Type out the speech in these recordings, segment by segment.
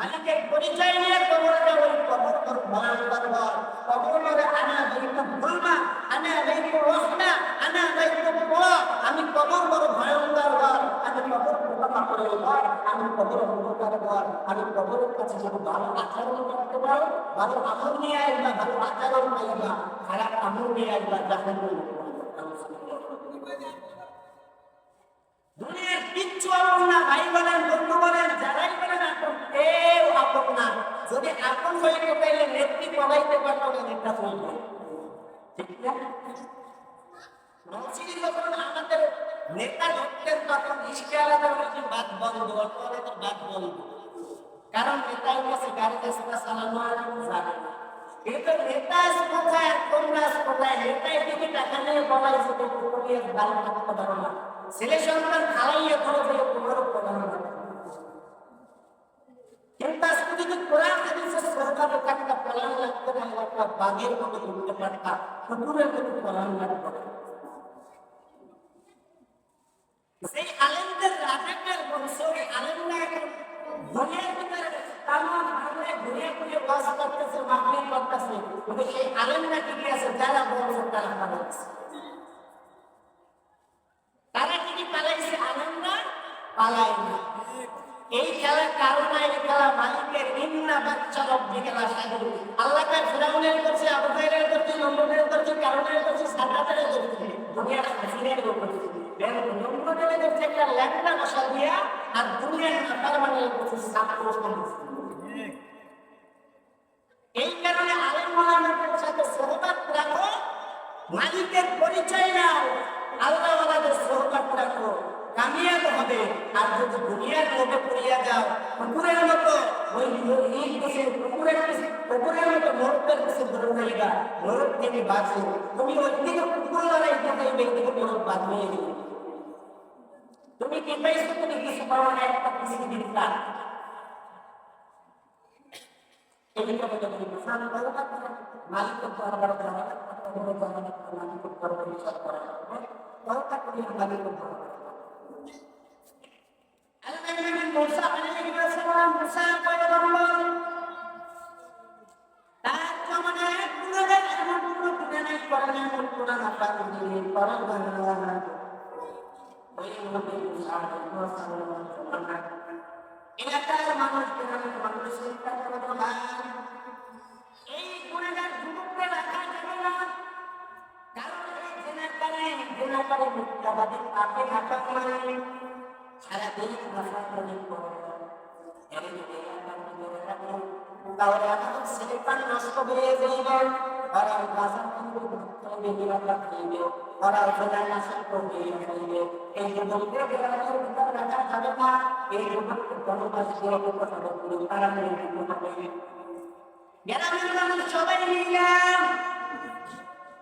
মালিকের পরিচয় নিয়ে কবরটা ওই কবর তোর ভয়ঙ্কর ঘর কবর করে আনা বাইতু ভুলমা আনা বাইতু রহনা আনা বাইতু পোয়া আমি কবর বড় ভয়ঙ্কর ঘর আমি কবর পোকা করে ঘর আমি কবর অন্ধকার ঘর আমি কবরের কাছে যেন ভালো আচরণ করতে পারো, ভালো আমল নিয়ে আসবা, ভালো আচরণ পাইবা। খারাপ আমল নিয়ে আসবা জাহান দুনিয়ার কিচ্ছু আপন না ভাই বলেন নেত্রী পড়াইতে পারতো না নেতা চলবে ঠিক না? যখন আমাদের নেতা ঢুকতেন তখন ইস্কে আলাদা বাদ বন্ধ অটোয়ালা তো বাদ বন্ধ কারণ নেতার কাছে গাড়ি রাস্তা চালানো যাবে না কিন্তু নেতা কোথায়, তোমরা কোথায়? নেতাই থেকে টাকা নিয়ে বলাইছে তো তুমি থাকতে পারো না। ছেলে সন্তান খাওয়াইয়ে করে দিলে তোমারও প্রধান কিন্তু আজকে যদি কোরআন হাদিসের সরকারে একটা প্ল্যান লাগতো না একটা বাঘের মতো ঘুরতে পারতাম কুকুরের মতো প্ল্যান লাগতো সেই আলেমদের রাজাকার বংশ আলেমরা এখন দুনিয়ার ভিতরে তামাম বাংলায় ঘুরে ঘুরে বাস করতেছে মাহফিল করতেছে। কিন্তু সেই আলেমরা কি আছে? যারা বংশ তারা পালাচ্ছে তারা কি পালাইছে? আলেমরা পালাই না এই খেলা কারণ এই খেলা মালিকের ইন্না বাচ্চা রব্বি খেলা সাগর। আল্লাহ কার ফিরাউনের করছে আবু তাইরের করছে নম্বরের করছে কারণের করছে সাদাতের করছে দুনিয়ার হাসিনের করছে করছে একটা ল্যাংটা মশা দিয়া আর দুনিয়ার নাটার মানে করছে সমাজ এই কারণে আলেম মালামের সাথে সহবাদ রাখো, মালিকের পরিচয় নাও আল্লাহ ওয়ালাদের সহবাদ রাখো কামিয়াব হবে আর যদি দুনিয়ার লোভে পড়িয়া যাও কুকুরের মতো ওই এই দেশে কুকুরের কুকুরের মতো মোরগের কাছে ধরে যাইবা মোরগ থেকে বাঁচো। তুমি ওই দিকে কুকুর লড়াই করতে এই ব্যক্তিকে মোরগ বাদ হয়ে যাবে তুমি কি পাইছো তুমি কিছু পাও না, একটা কিছু দিতা এদিকে বলে তুমি প্রসাদ করো মালিক দরবার করা মালিক দরবার বিচার করা তওবা করি মালিক দরবার Al-Nabi Musa পয়গম্বর তার কামনে পুরো এমন পুরো পুরাণে করেন এমন পুরাণ আপাত দিয়ে পরম বাংলা ওই নবী মুসা আলাইহি ওয়াসাল্লাম এলাকার মানুষ গ্রামের মানুষ না। না মানে সারাদিন তাহলে আমাদের ছেলেপান নষ্ট হয়ে যাইবে ওরা বাজার জেলা নাশক করে ফেলবে এই যুবকদের গ্রামের ভিতর রাখা তারা মিললাম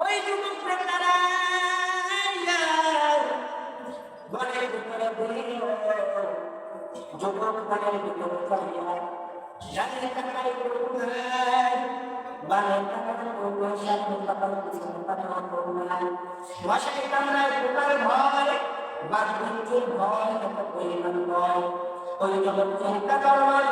ওই যুবকদের তারা ভিতরে বেরিয়ে যুবক ঘরের ভিতরে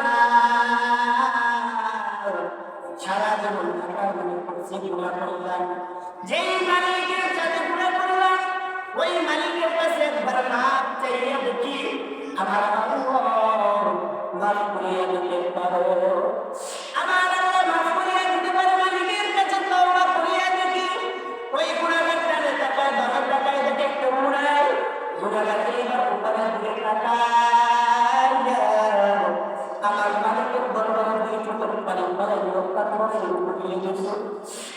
না সারা জীবন টাকার মানে গুণা করলাম মালিকের সাথে গুণা করলাম, ওই মালিকের কাছে একবার মাপ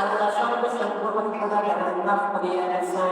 আল্লাহ সর্বসম্পূর্ণ খোদা মাফ করিয়া গেছে